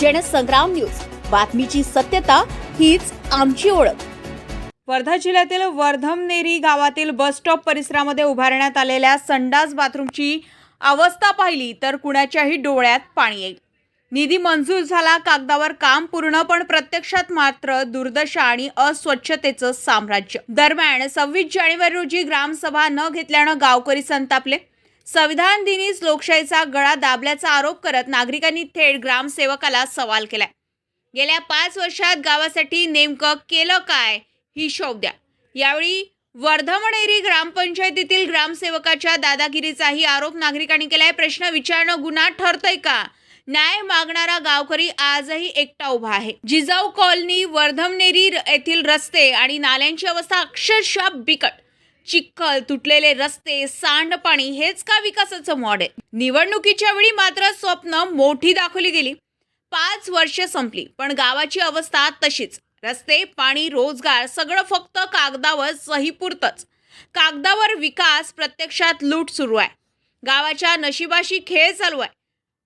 Jansangram news. बातमीची सत्यता हीच आमची ओळख. वर्धा जिल्ह्यातील वर्धमनेरी गावातील बस स्टॉप परिसरामध्ये उभारण्यात आलेल्या संडास बाथरूमची अवस्था पाहिली तर कुणाच्याही डोळ्यात पाणी येईल. निधी मंजूर झाला कागदावर काम पूर्ण पण प्रत्यक्षात मात्र दुर्दशा आणि अस्वच्छतेचं साम्राज्य. दरम्यान सव्वीस जानेवारी रोजी ग्रामसभा न घेतल्यानं गावकरी संतापले. संविधान दिनीच लोकशाहीचा गळा दाबल्याचा आरोप करत नागरिकांनी थेट ग्रामसेवकाला सवाल केलाय. गेल्या पाच वर्षात गावासाठी नेमकं केलं काय ही शोध द्या. यावेळी वर्धमणेरी ग्रामपंचायतीतील ग्रामसेवकाच्या दादागिरीचाही आरोप नागरिकांनी केलाय. प्रश्न विचारणं गुन्हा ठरतय का? न्याय मागणारा गावकरी आजही एकटा उभा आहे. जिजाऊ कॉलनी वर्धमनेरी र- येथील रस्ते आणि नाल्यांची अवस्था अक्षरशः बिकट. चिखल तुटलेले रस्ते सांडपाणी हेच का विकासाचं मॉडेल निवडणुकीच्या वेळी मात्र स्वप्न मोठी दाखवली गेली. पाच वर्ष संपली पण गावाची अवस्था तशीच. रस्ते पाणी रोजगार सगळं फक्त कागदावर सहीपुरतंच. कागदावर विकास प्रत्यक्षात लूट सुरू आहे. गावाच्या नशिबाशी खेळ चालू आहे.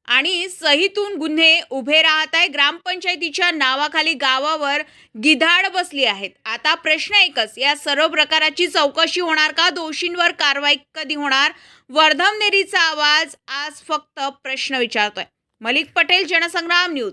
आणि सहीतून गुन्हे उभे राहत आहे ग्रामपंचायतीच्या नावाखाली गावावर गिधाड बसली आहेत. आता प्रश्न एकच या सर्व प्रकाराची चौकशी होणार का? दोषींवर कारवाई कधी होणार? वर्धमनेरीचा आवाज आज फक्त प्रश्न विचारतोय. मलिक पटेल जनसंग्राम न्यूज.